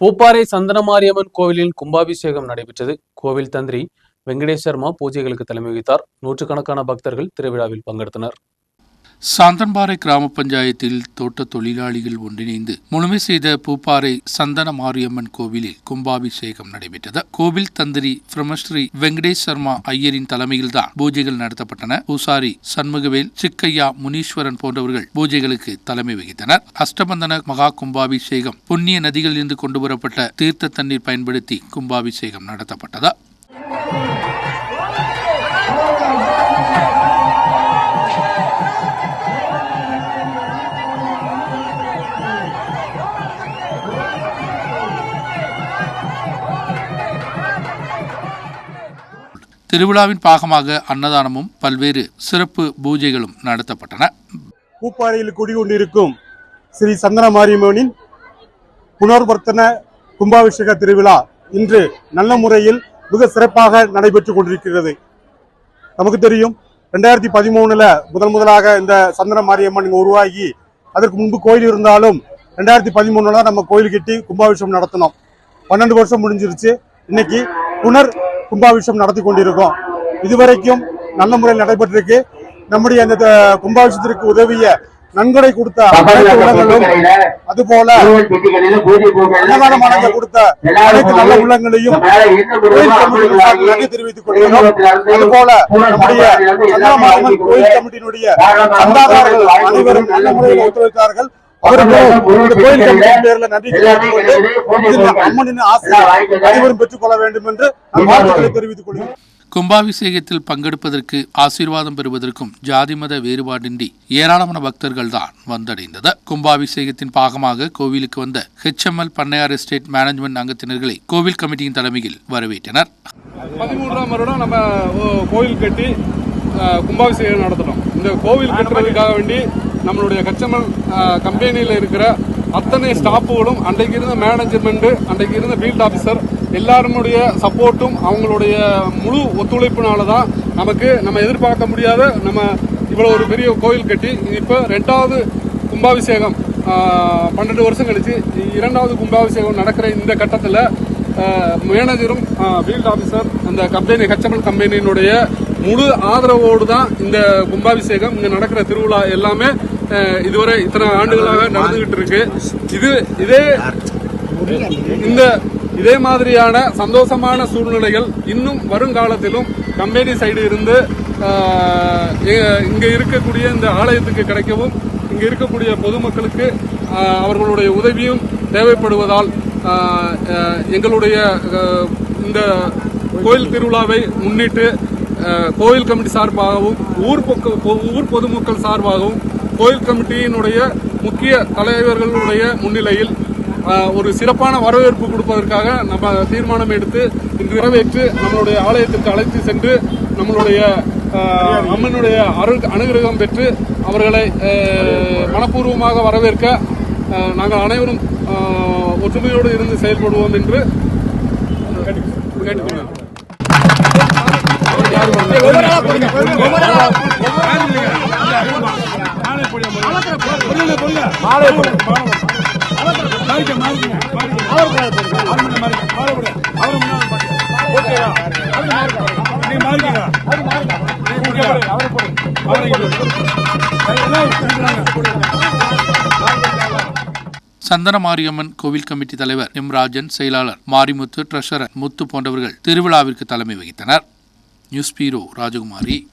பூப்பாறை சந்தனமாரியம்மன் கோவிலில் கும்பாபிஷேகம் நடைபெற்றது. கோவில் தந்திரி வெங்கடேஷ் சர்மா பூஜைகளுக்கு தலைமை வகித்தார். நூற்றுக்கணக்கான பக்தர்கள் திருவிழாவில் பங்கெடுத்தனர். சாந்தன்பாறை கிராம பஞ்சாயத்தில் தோட்ட தொழிலாளிகள் ஒன்றிணைந்து முழுமை செய்த பூப்பாறை சந்தன மாரியம்மன் கோவிலில் கும்பாபிஷேகம் நடைபெற்றது. கோவில் தந்திரி பிரம்மஸ்ரீ வெங்கடேஷ் சர்மா ஐயரின் தலைமையில்தான் பூஜைகள் நடத்தப்பட்டன. பூசாரி சண்முகவேல் சிக்கையா முனீஸ்வரன் போன்றவர்கள் பூஜைகளுக்கு தலைமை வகித்தனர். அஷ்டபந்தன மகா கும்பாபிஷேகம் புண்ணிய நதிகளிலிருந்து கொண்டு வரப்பட்ட தீர்த்த தண்ணீர் பயன்படுத்தி கும்பாபிஷேகம் நடத்தப்பட்டது. திருவிழாவின் பாகமாக அன்னதானமும் பல்வேறு சிறப்பு பூஜைகளும் நடத்தப்பட்டன. பூப்பாறையில் குடிகொண்டிருக்கும் ஸ்ரீ சந்தன மாரியம்மனின் புனர்வர்த்தன கும்பாபிஷேக திருவிழா இன்று நல்ல முறையில் மிக சிறப்பாக நடைபெற்றுக் கொண்டிருக்கிறது. நமக்கு தெரியும் ரெண்டாயிரத்தி பதிமூணுல முதன் முதலாக இந்த சந்தன மாரியம்மன் உருவாகி அதற்கு முன்பு கோயில் இருந்தாலும் ரெண்டாயிரத்தி பதிமூணுல நம்ம கோயில் கட்டி கும்பாபிஷேகம் நடத்தினோம். பன்னெண்டு வருஷம் முடிஞ்சிருச்சு. இன்னைக்கு புனர் கும்பாபிஷேகம் நடத்தி கொண்டிருக்கோம். இதுவரைக்கும் நல்ல முறையில் நடைபெற்றிருக்கு. நம்முடைய அந்த கும்பாபிஷேகத்திற்கு உதவிய நன்கொடை கொடுத்த அனைத்து உள்ளங்களும் அதுபோல அன்னதானம் வழங்க கொடுத்த அனைத்து நல்ல உள்ளங்களையும் நன்றி தெரிவித்துக் கொள்கிறோம். அதுபோல நம்முடைய சந்தனமாரியம்மன் கோயில் கமிட்டியினுடைய அனைவரும் நல்ல முறையில் ஒத்துழைத்தார்கள். கோயில். கமிட்டியின் பேர்ல நன்றி தெரிவித்துக் கொண்டு இதில் அம்மனின் ஆசை அனைவரும் பெற்றுக் கொள்ள வேண்டும் என்று நான் வாழ்த்துக்களை தெரிவித்துக் கொள்கிறேன் கும்பாபிஷேகத்தில் பங்கெடுப்பதற்கு ஆசீர்வாதம் பெறுவதற்கும் ஜாதி மத வேறுபாடின்றி ஏராளமான பக்தர்கள் தான் வந்தடைந்தது. கும்பாபிஷேகத்தின் பாகமாக கோவிலுக்கு வந்த ஹெச்எம்எல் பண்ணையார் எஸ்டேட் மேனேஜ்மெண்ட் அங்கத்தினர்களை கோவில் கமிட்டியின் தலைமையில் வரவேற்றனர். பதிமூன்றாம் வருடம் நம்ம ஓ- கோவில் கட்டி கும்பாபிஷேகம் நடத்தினோம் இந்த கோவில் கட்டுறதுக்காக வேண்டி நம்மளுடைய கச்சமல் கம்பெனியில் இருக்கிற அத்தனை ஸ்டாஃபுகளும் அன்றைக்கு இருந்த மேனேஜ்மெண்ட்டு அன்றைக்கு இருந்த ஃபீல்ட் ஆஃபீஸர் எல்லாருடைய சப்போர்ட்டும் அவங்களுடைய முழு ஒத்துழைப்புனால தான் நமக்கு நம்ம எதிர்பார்க்க முடியாத நம்ம இவ்வளோ ஒரு பெரிய கோயில் கட்டி இப்போ ரெண்டாவது கும்பாபிஷேகம் பன்னெண்டு வருஷம் கழித்து இரண்டாவது கும்பாபிஷேகம் நடக்கிற இந்த கட்டத்தில் மேனேஜரும் ஃபீல்ட் ஆஃபீஸர் அந்த கம்பெனி ஹெச்எம்எல் கம்பெனியினுடைய முழு ஆதரவோடு தான் இந்த கும்பாபிஷேகம் இங்கே நடக்கிற திருவிழா எல்லாமே இதுவரை இத்தனை ஆண்டுகளாக நடந்துகிட்டு இருக்கு. இது இதே இந்த இதே மாதிரியான சந்தோஷமான சூழ்நிலைகள் இன்னும் வருங்காலத்திலும் கம்பெனி சைடு இருந்து இங்கே இங்க இருக்கக்கூடிய இந்த ஆலயத்துக்கு கிடைக்கவும் இங்க இருக்கக்கூடிய பொதுமக்களுக்கு அவர்களுடைய உதவியும் தேவைப்படுவதால் எங்களுடைய இந்த கோயில் திருவிழாவை முன்னிட்டு கோயில் கமிட்டி சார்பாகவும் ஊர் பொக்க- ஊர் பொதுமக்கள் சார்பாகவும் கோயில் கமிட்டியினுடைய முக்கிய தலைவர்களுடைய முன்னிலையில் ஒரு சிறப்பான வரவேற்பு கொடுப்பதற்காக நம்ம தீர்மானம் எடுத்து இன்று நிறைவேற்று நம்மளுடைய ஆலயத்திற்கு அழைத்து சென்று நம்மளுடைய அம்மனுடைய அருள் அனுகிரகம் பெற்று அவர்களை மனப்பூர்வமாக வரவேற்க நாங்கள் அனைவரும் ஒற்றுமையோடு இருந்து செயல்படுவோம் என்று கேட்டுக்கொள்கிறேன் சந்தன மாரியம்மன் கோவில் கமிட்டி தலைவர் எம் ராஜன் செயலாளர் மாரிமுத்து ட்ரெஷரர் முத்து போன்றவர்கள் திருவிழாவிற்கு தலைமை வகித்தனர். News bureau Rajakumari.